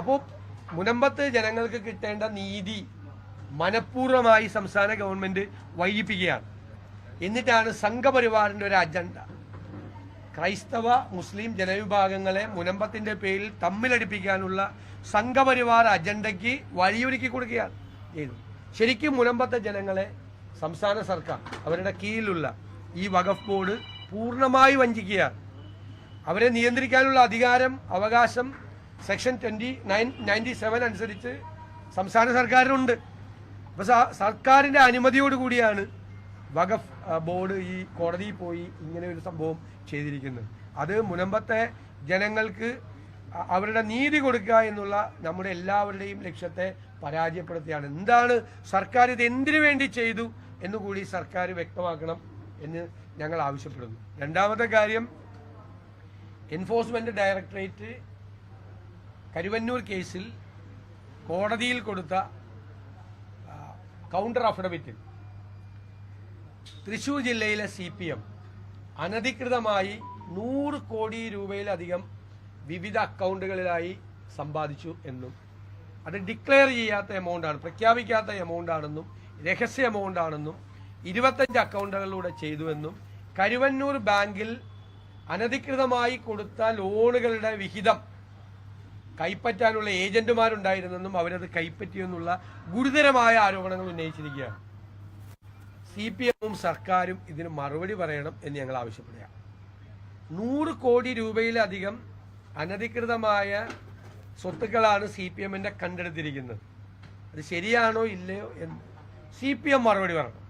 അപ്പോൾ മുനമ്പത്ത് ജനങ്ങൾക്ക് കിട്ടേണ്ട നീതി മനഃപൂർവമായി സംസ്ഥാന ഗവൺമെന്റ് വൈകിപ്പിക്കുകയാണ്. എന്നിട്ടാണ് സംഘപരിവാറിന്റെ ഒരു അജണ്ട. ക്രൈസ്തവ മുസ്ലിം ജനവിഭാഗങ്ങളെ മുനമ്പത്തിന്റെ പേരിൽ തമ്മിലടിപ്പിക്കാനുള്ള സംഘപരിവാർ അജണ്ടയ്ക്ക് വഴിയൊരുക്കി കൊടുക്കുകയാണ് ചെയ്തു ശരിക്കും മുനമ്പത്തെ ജനങ്ങളെ സംസ്ഥാന സർക്കാർ അവരുടെ കീഴിലുള്ള ഈ വഖഫ് ബോർഡ് പൂർണമായി വഞ്ചിക്കുകയാണ്. അവരെ നിയന്ത്രിക്കാനുള്ള അധികാരം അവകാശം section twenty nine ninety seven അനുസരിച്ച് സംസ്ഥാന സർക്കാരിനുണ്ട്. അപ്പോൾ സർക്കാരിന്റെ അനുമതിയോടുകൂടിയാണ് വഖഫ് ബോർഡ് ഈ കോടതിയിൽ പോയി ഇങ്ങനെ ഒരു സംഭവം ചെയ്തിരിക്കുന്നത്. അത് മുനമ്പത്തെ ജനങ്ങൾക്ക് അവരുടെ നീതി കൊടുക്കുക എന്നുള്ള നമ്മുടെ എല്ലാവരുടെയും ലക്ഷ്യത്തെ പരാജയപ്പെടുത്തുകയാണ് എന്താണ് സർക്കാർ ഇത് എന്തിനു വേണ്ടി ചെയ്തു എന്നുകൂടി സർക്കാർ വ്യക്തമാക്കണം എന്ന് ഞങ്ങൾ ആവശ്യപ്പെടുന്നു. രണ്ടാമത്തെ കാര്യം എൻഫോഴ്സ്മെന്റ് ഡയറക്ടറേറ്റ് കരുവന്നൂർ കേസിൽ കോടതിയിൽ കൊടുത്ത കൗണ്ടർ അഫിഡവിറ്റിൽ തൃശൂർ ജില്ലയിലെ സി പി എം അനധികൃതമായി നൂറ് കോടി രൂപയിലധികം വിവിധ അക്കൗണ്ടുകളിലായി സമ്പാദിച്ചു എന്നും അത് ഡിക്ലെയർ ചെയ്യാത്ത എമൗണ്ടാണ് പ്രഖ്യാപിക്കാത്ത എമൗണ്ടാണെന്നും രഹസ്യ എമൗണ്ടാണെന്നും ഇരുപത്തഞ്ച് അക്കൗണ്ടുകളിലൂടെ ചെയ്തുവെന്നും കരുവന്നൂർ ബാങ്കിൽ അനധികൃതമായി കൊടുത്ത ലോണുകളുടെ വിഹിതം കൈപ്പറ്റാനുള്ള ഏജന്റുമാരുണ്ടായിരുന്നെന്നും അവരത് കൈപ്പറ്റിയെന്നുള്ള ഗുരുതരമായ ആരോപണങ്ങൾ ഉന്നയിച്ചിരിക്കുകയാണ്. സി പി എമ്മും സർക്കാരും ഇതിന് മറുപടി പറയണം എന്ന് ഞങ്ങൾ ആവശ്യപ്പെടുക നൂറ് കോടി രൂപയിലധികം അനധികൃതമായ സ്വത്തുക്കളാണ് സി പി എമ്മിന്റെ കണ്ടെടുത്തിരിക്കുന്നത്. അത് ശരിയാണോ ഇല്ലയോ എന്ന് സി പി എം മറുപടി പറയണം.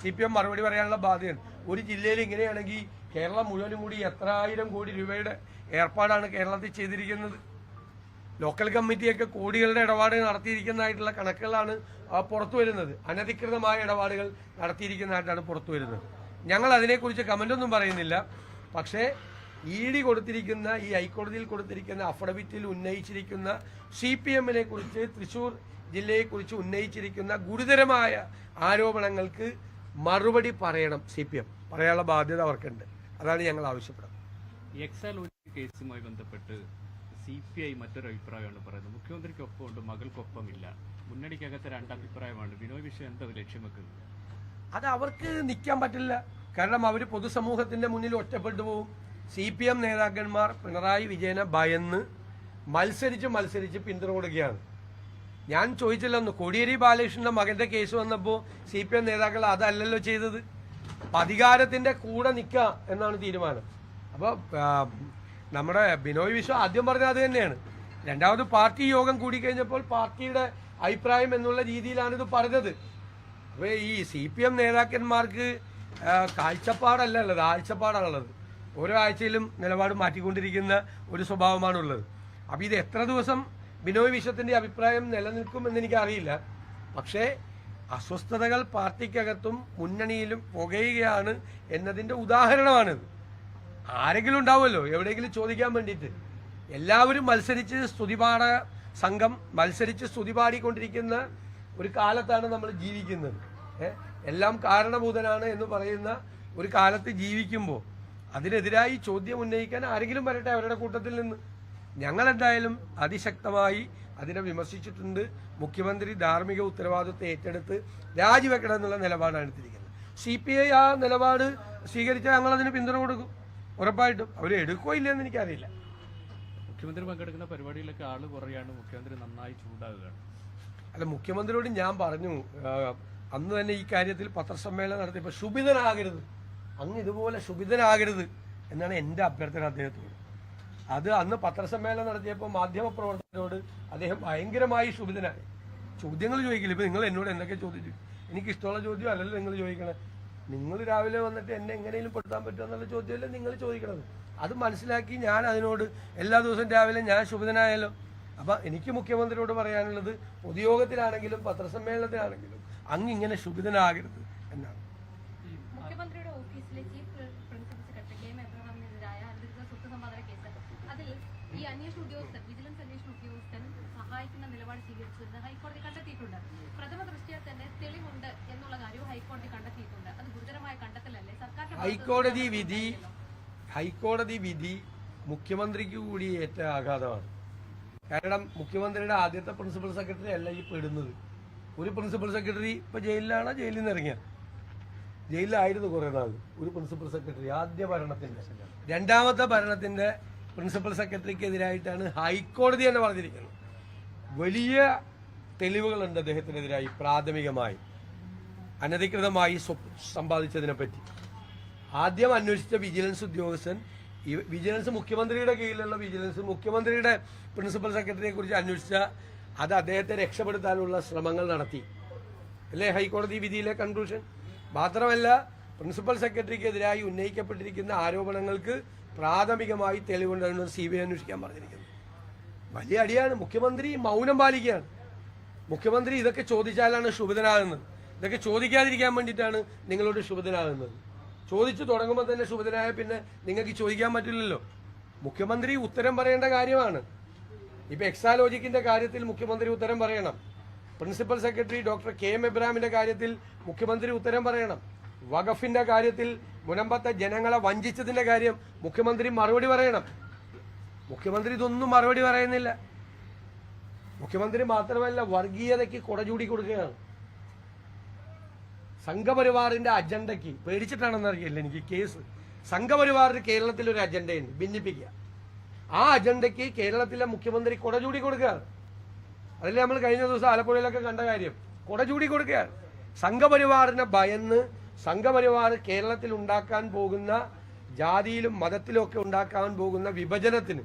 സി പി എം മറുപടി പറയാനുള്ള ബാധ്യതയാണ് ഒരു ജില്ലയിൽ ഇങ്ങനെയാണെങ്കിൽ കേരളം മുഴുവനും കൂടി എത്ര ആയിരം കോടി രൂപയുടെ ഏർപ്പാടാണ് കേരളത്തിൽ ചെയ്തിരിക്കുന്നത്. ലോക്കൽ കമ്മിറ്റിയൊക്കെ കോടികളുടെ ഇടപാട് നടത്തിയിരിക്കുന്നതായിട്ടുള്ള കണക്കുകളാണ് പുറത്തു വരുന്നത്. അനധികൃതമായ ഇടപാടുകൾ നടത്തിയിരിക്കുന്നതായിട്ടാണ് പുറത്തു വരുന്നത്. ഞങ്ങൾ അതിനെക്കുറിച്ച് കമന്റൊന്നും പറയുന്നില്ല. പക്ഷേ ഇ ഡി കൊടുത്തിരിക്കുന്ന ഈ ഹൈക്കോടതിയിൽ കൊടുത്തിരിക്കുന്ന അഫിഡവിറ്റിൽ ഉന്നയിച്ചിരിക്കുന്ന സി പി എമ്മിനെ കുറിച്ച് തൃശൂർ ജില്ലയെക്കുറിച്ച് ഉന്നയിച്ചിരിക്കുന്ന ഗുരുതരമായ ആരോപണങ്ങൾക്ക് മറുപടി പറയണം സി പി എം പറയാനുള്ള ബാധ്യത അവർക്കുണ്ട്. അതാണ് ഞങ്ങൾ ആവശ്യപ്പെടുന്നത്. എക്സൽ കേസുമായി ബന്ധപ്പെട്ട് സി പി ഐ മറ്റൊരു അഭിപ്രായമാണ് പറയുന്നത്. മുഖ്യമന്ത്രിക്കൊപ്പമുണ്ട് മകൾക്കൊപ്പമില്ല. മുന്നണിക്കകത്തെ രണ്ടഭിപ്രായമാണ്. ബിനോയ് വിഷയം എന്താ ലക്ഷ്യം വെക്കുന്നത്? അത് അവർക്ക് നിൽക്കാൻ പറ്റില്ല. കാരണം അവർ പൊതുസമൂഹത്തിന്റെ മുന്നിൽ ഒറ്റപ്പെട്ടു പോകും സി പി എം നേതാക്കന്മാർ പിണറായി വിജയനെ ഭയന്ന് മത്സരിച്ച് മത്സരിച്ച് പിന്തുണയ്ക്കുകയാണ് ഞാൻ ചോദിച്ചില്ലെന്ന് കോടിയേരി ബാലകൃഷ്ണന്റെ മകന്റെ കേസ് വന്നപ്പോൾ സി പി എം നേതാക്കൾ അതല്ലല്ലോ ചെയ്തത്. അധികാരത്തിന്റെ കൂടെ നിൽക്കുക എന്നാണ് തീരുമാനം. അപ്പോൾ നമ്മുടെ ബിനോയ് വിശ്വ ആദ്യം പറഞ്ഞത് അത് തന്നെയാണ്. രണ്ടാമത് പാർട്ടി യോഗം കൂടി കഴിഞ്ഞപ്പോൾ പാർട്ടിയുടെ അഭിപ്രായം എന്നുള്ള രീതിയിലാണ് ഇത് പറഞ്ഞത്. അപ്പോൾ ഈ സി പി എം നേതാക്കന്മാർക്ക് കാഴ്ചപ്പാടല്ല ഉള്ളത് ആഴ്ചപ്പാടാണുള്ളത് ഓരോ ആഴ്ചയിലും നിലപാട് മാറ്റിക്കൊണ്ടിരിക്കുന്ന ഒരു സ്വഭാവമാണുള്ളത് അപ്പോൾ ഇത് എത്ര ദിവസം ബിനോയ് വിശ്വത്തിന്റെ അഭിപ്രായം നിലനിൽക്കുമെന്ന് എനിക്കറിയില്ല. പക്ഷേ അസ്വസ്ഥതകൾ പാർട്ടിക്കകത്തും മുന്നണിയിലും പുകയുകയാണ് എന്നതിന്റെ ഉദാഹരണമാണിത്. ആരെങ്കിലും ഉണ്ടാവുമല്ലോ? എവിടെയെങ്കിലും ചോദിക്കാൻ വേണ്ടിയിട്ട്. എല്ലാവരും മത്സരിച്ച് സ്തുതിപാട സംഘം മത്സരിച്ച് സ്തുതി പാടിക്കൊണ്ടിരിക്കുന്ന ഒരു കാലത്താണ് നമ്മൾ ജീവിക്കുന്നത്. എല്ലാം കാരണഭൂതനാണ് എന്ന് പറയുന്ന ഒരു കാലത്ത് ജീവിക്കുമ്പോൾ അതിനെതിരായി ചോദ്യം ഉന്നയിക്കാൻ ആരെങ്കിലും വരട്ടെ അവരുടെ കൂട്ടത്തിൽ നിന്ന്. ഞങ്ങളെന്തായാലും അതിശക്തമായി അതിനെ വിമർശിച്ചിട്ടുണ്ട്. മുഖ്യമന്ത്രി ധാർമ്മിക ഉത്തരവാദിത്വം ഏറ്റെടുത്ത് രാജിവെക്കണം എന്നുള്ള നിലപാടാണ് എടുത്തിരിക്കുന്നത്. സി പി ഐ ആ നിലപാട് സ്വീകരിച്ചാൽ ഞങ്ങളതിന് പിന്തുണ കൊടുക്കും. ഉറപ്പായിട്ടും. അവർ എടുക്കോ ഇല്ലെന്ന് എനിക്കറിയില്ല. മുഖ്യമന്ത്രി പങ്കെടുക്കുന്ന പരിപാടിയിലൊക്കെ ആൾ കുറയാണ്. മുഖ്യമന്ത്രി നന്നായി ചൂടാകുകയാണ്. അല്ല മുഖ്യമന്ത്രിയോട് ഞാൻ പറഞ്ഞു അന്ന് തന്നെ ഈ കാര്യത്തിൽ പത്രസമ്മേളനം നടത്തിയപ്പോൾ ശുഭിതനാകരുത് അങ്ങ് ഇതുപോലെ ശുഭിതനാകരുത് എന്നാണ് എന്റെ അഭ്യർത്ഥന അദ്ദേഹത്തോട്. അത് അന്ന് പത്രസമ്മേളനം നടത്തിയപ്പോൾ മാധ്യമപ്രവർത്തകരോട് അദ്ദേഹം ഭയങ്കരമായി ശുഭിതനായി ചോദ്യങ്ങൾ ചോദിക്കില്ല. ഇപ്പം നിങ്ങൾ എന്നോട് എന്തൊക്കെ ചോദിച്ചു? എനിക്ക് ഇഷ്ടമുള്ള ചോദ്യം അല്ലല്ലോ നിങ്ങൾ ചോദിക്കണേ. നിങ്ങൾ രാവിലെ വന്നിട്ട് എന്നെ എങ്ങനെയും പെടുത്താൻ പറ്റുമോ എന്നുള്ള ചോദ്യമല്ലേ നിങ്ങൾ ചോദിക്കണത്. അത് മനസ്സിലാക്കി ഞാൻ അതിനോട് എല്ലാ ദിവസവും രാവിലെ ഞാൻ ശുഭിതനായല്ലോ അപ്പൊ എനിക്ക് മുഖ്യമന്ത്രിയോട് പറയാനുള്ളത് പൊതുയോഗത്തിലാണെങ്കിലും പത്രസമ്മേളനത്തിലാണെങ്കിലും അങ്ങ് ഇങ്ങനെ ശുഭിതനാകരുത് എന്നാണ്. ഈ സഹായിക്കുന്ന നിലപാട് ഹൈക്കോടതി കണ്ടെത്തിയിട്ടുണ്ട്. പ്രഥമ ദൃഷ്ടിയാൽ തന്നെ തെളിവുണ്ട് എന്നുള്ള കാര്യവും ഹൈക്കോടതി കണ്ടെത്തിയിട്ടുണ്ട് അത് ഗുരുതരമായ കണ്ടെത്തലല്ലേ സർക്കാരിന്റെ ഭാഗത്ത് ഹൈക്കോടതി വിധി ഹൈക്കോടതി വിധി മുഖ്യമന്ത്രിക്ക് കൂടി ഏറ്റ ആഘാതമാണ്. കാരണം മുഖ്യമന്ത്രിയുടെ ആദ്യത്തെ പ്രിൻസിപ്പൽ സെക്രട്ടറി അല്ല ഈ പെടുന്നത്. ഒരു പ്രിൻസിപ്പൽ സെക്രട്ടറി ഇപ്പൊ ജയിലിലാണ്? ജയിലിൽ നിന്ന് ഇറങ്ങിയ. ജയിലിലായിരുന്നു കുറെ നാൾ ഒരു പ്രിൻസിപ്പൽ സെക്രട്ടറി ആദ്യ ഭരണത്തിന്റെ. രണ്ടാമത്തെ ഭരണത്തിന്റെ പ്രിൻസിപ്പൽ സെക്രട്ടറിക്കെതിരായിട്ടാണ് ഹൈക്കോടതി തന്നെ പറഞ്ഞിരിക്കുന്നത്. വലിയ തെളിവുകളുണ്ട് അദ്ദേഹത്തിനെതിരായി പ്രാഥമികമായി. അനധികൃതമായി സമ്പാദിച്ചതിനെ പറ്റി ആദ്യം അന്വേഷിച്ച വിജിലൻസ് ഉദ്യോഗസ്ഥൻ ഈ വിജിലൻസ് മുഖ്യമന്ത്രിയുടെ കീഴിലുള്ള വിജിലൻസ് മുഖ്യമന്ത്രിയുടെ പ്രിൻസിപ്പൽ സെക്രട്ടറിയെ കുറിച്ച് അന്വേഷിച്ച അത് അദ്ദേഹത്തെ രക്ഷപ്പെടുത്താനുള്ള ശ്രമങ്ങൾ നടത്തി. അല്ലേ ഹൈക്കോടതി വിധിയിലെ കൺക്ലൂഷൻ മാത്രമല്ല പ്രിൻസിപ്പൽ സെക്രട്ടറിക്കെതിരായി ഉന്നയിക്കപ്പെട്ടിരിക്കുന്ന ആരോപണങ്ങൾക്ക് പ്രാഥമികമായി തെളിവുണ്ടെന്ന് സി ബി ഐ അന്വേഷിക്കാൻ പറഞ്ഞിരിക്കുന്നു. വലിയ അടിയാണ്. മുഖ്യമന്ത്രി മൗനം പാലിക്കുകയാണ്. മുഖ്യമന്ത്രി ഇതൊക്കെ ചോദിച്ചാലാണ് ശുഭതനാകുന്നത്. ഇതൊക്കെ ചോദിക്കാതിരിക്കാൻ വേണ്ടിയിട്ടാണ് നിങ്ങളോട് ശുഭതനാകുന്നത്. ചോദിച്ചു തുടങ്ങുമ്പോൾ തന്നെ ശുഭതനായ പിന്നെ നിങ്ങൾക്ക് ചോദിക്കാൻ പറ്റില്ലല്ലോ. മുഖ്യമന്ത്രി ഉത്തരം പറയേണ്ട കാര്യമാണ്. ഇപ്പൊ എക്സാലോജിക്കിന്റെ കാര്യത്തിൽ മുഖ്യമന്ത്രി ഉത്തരം പറയണം. Principal secretary doctor K M എബ്രാമിന്റെ കാര്യത്തിൽ മുഖ്യമന്ത്രി ഉത്തരം പറയണം. വഖഫിന്റെ കാര്യത്തിൽ മുനമ്പത്തെ ജനങ്ങളെ വഞ്ചിച്ചതിന്റെ കാര്യം മുഖ്യമന്ത്രി മറുപടി പറയണം. മുഖ്യമന്ത്രി ഇതൊന്നും മറുപടി പറയുന്നില്ല. മുഖ്യമന്ത്രി മാത്രമല്ല വർഗീയതയ്ക്ക് കൊടചൂടി കൊടുക്കുകയാണ്. സംഘപരിവാറിന്റെ അജണ്ടയ്ക്ക് പേടിച്ചിട്ടാണെന്ന് അറിയില്ല എനിക്ക് കേസ്. സംഘപരിവാറിന് കേരളത്തിൽ ഒരു അജണ്ടയുണ്ട് ഭിന്നിപ്പിക്കുക. ആ അജണ്ടയ്ക്ക് കേരളത്തിലെ മുഖ്യമന്ത്രി കൊടചൂടി കൊടുക്കുകയാണ് അതല്ലേ നമ്മൾ കഴിഞ്ഞ ദിവസം ആലപ്പുഴയിലൊക്കെ കണ്ട കാര്യം. കൊടചൂടി കൊടുക്കുകയാണ് സംഘപരിവാറിനെ ഭയന്ന് സംഘപരിവാർ കേരളത്തിൽ ഉണ്ടാക്കാൻ പോകുന്ന ജാതിയിലും മതത്തിലും ഒക്കെ ഉണ്ടാക്കാൻ പോകുന്ന വിഭജനത്തിന്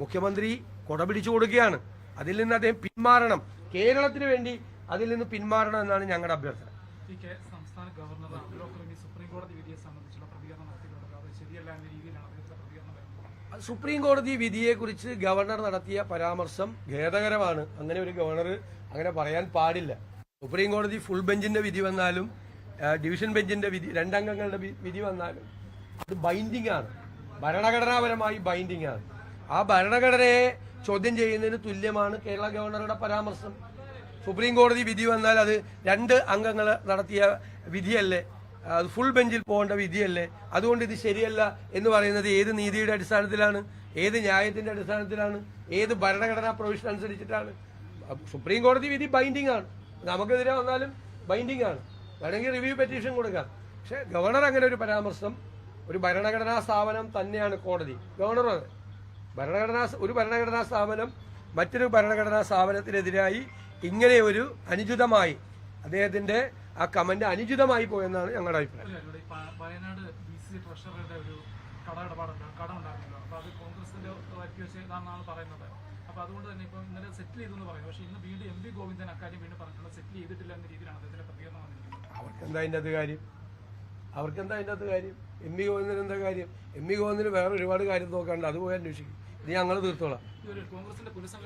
മുഖ്യമന്ത്രി കൊട പിടിച്ചു കൊടുക്കുകയാണ്. അതിൽ നിന്ന് അദ്ദേഹം പിന്മാറണം. കേരളത്തിന് വേണ്ടി അതിൽ നിന്ന് പിന്മാറണം എന്നാണ് ഞങ്ങളുടെ അഭ്യർത്ഥന. ഈ കെ സംസ്ഥാന ഗവർണർ അബ്ദുൽ റഹീം സുപ്രീം കോടതി വിധിയെ സംബന്ധിച്ചുള്ള പ്രതികരണം നടത്തിയിട്ടുള്ളത് അത് ശരിയല്ല എന്ന രീതിയിലാണ് അദ്ദേഹത്തിന്റെ പ്രതികരണം വരുന്നത്. സുപ്രീം കോടതി വിധിയെക്കുറിച്ച് ഗവർണർ നടത്തിയ പരാമർശം ഖേദകരമാണ്. അങ്ങനെ ഒരു ഗവർണർ അങ്ങനെ പറയാൻ പാടില്ല. സുപ്രീം കോടതി ഫുൾ ബെഞ്ചിന്റെ വിധി വന്നാലും ഡിവിഷൻ ബെഞ്ചിന്റെ വിധി രണ്ടംഗങ്ങളുടെ വിധി വന്നാലും അത് ബൈൻഡിംഗ് ആണ്. ഭരണഘടനാപരമായി ബൈൻഡിംഗ് ആണ്. ആ ഭരണഘടനയെ ചോദ്യം ചെയ്യുന്നതിന് തുല്യമാണ് കേരള ഗവർണറുടെ പരാമർശം. സുപ്രീം കോടതി വിധി വന്നാൽ അത് രണ്ട് അംഗങ്ങൾ നടത്തിയ വിധിയല്ലേ? അത് ഫുൾ ബെഞ്ചിൽ പോകേണ്ട വിധിയല്ലേ? അതുകൊണ്ട് ഇത് ശരിയല്ല എന്ന് പറയുന്നത് ഏത് നീതിയുടെ അടിസ്ഥാനത്തിലാണ്? ഏത് ന്യായത്തിന്റെ അടിസ്ഥാനത്തിലാണ്? ഏത് ഭരണഘടനാ പ്രൊവിഷൻ അനുസരിച്ചിട്ടാണ്? സുപ്രീം കോടതി വിധി ബൈൻഡിങ് ആണ്. നമുക്കെതിരെ വന്നാലും ബൈൻഡിങ് ആണ്. വേണമെങ്കിൽ റിവ്യൂ പെറ്റീഷൻ കൊടുക്കാം. പക്ഷെ ഗവർണർ അങ്ങനെ ഒരു പരാമർശം ഒരു ഭരണഘടനാ സ്ഥാപനം തന്നെയാണ് കോടതി. ഗവർണർ ഭരണഘടനാ ഒരു ഭരണഘടനാ സ്ഥാപനം മറ്റൊരു ഭരണഘടനാ സ്ഥാപനത്തിനെതിരായി ഇങ്ങനെ ഒരു അനുചിതമായി അദ്ദേഹത്തിന്റെ ആ കമന്റ് അനുചിതമായി പോയെന്നാണ് ഞങ്ങളുടെ അഭിപ്രായം. വയനാട് ബി സി ട്രഷറിയുടെ ഒരു കട ഇടപാടുണ്ട് കട ഉണ്ടായിരുന്നല്ലോ അപ്പൊ അത് കോൺഗ്രസിന്റെ വരുത്തി വെച്ചതാണെന്നാണ് പറയുന്നത്. അപ്പൊ അതുകൊണ്ട് തന്നെ ഇപ്പൊ ഇന്നലെ സെറ്റിൽ ചെയ്തു എന്ന് പക്ഷെ ഇന്ന് വീണ്ടും എം വി ഗോവിന്ദൻ അക്കാര്യം വീണ്ടും പറഞ്ഞിട്ടുള്ള സെറ്റിൽ ചെയ്തിട്ടില്ല എന്ന രീതിയിലാണ് അദ്ദേഹത്തിന്റെ പ്രതികരണം വന്നിരിക്കുന്നത്. അവർക്കെന്താ അതിന്റെ അകത്ത് കാര്യം? അവർക്കെന്താ അതിന്റെ അത് കാര്യം? എം വി ഗോവിന്ദൻ എന്താ കാര്യം? എം വി ഗോവിന്ദന് വേറെ ഒരുപാട് കാര്യം നോക്കാണ്ട് അത് പോയി അന്വേഷിക്കും. ഇത് ഞങ്ങൾ തീർത്തോളാം. കോൺഗ്രസിന്റെ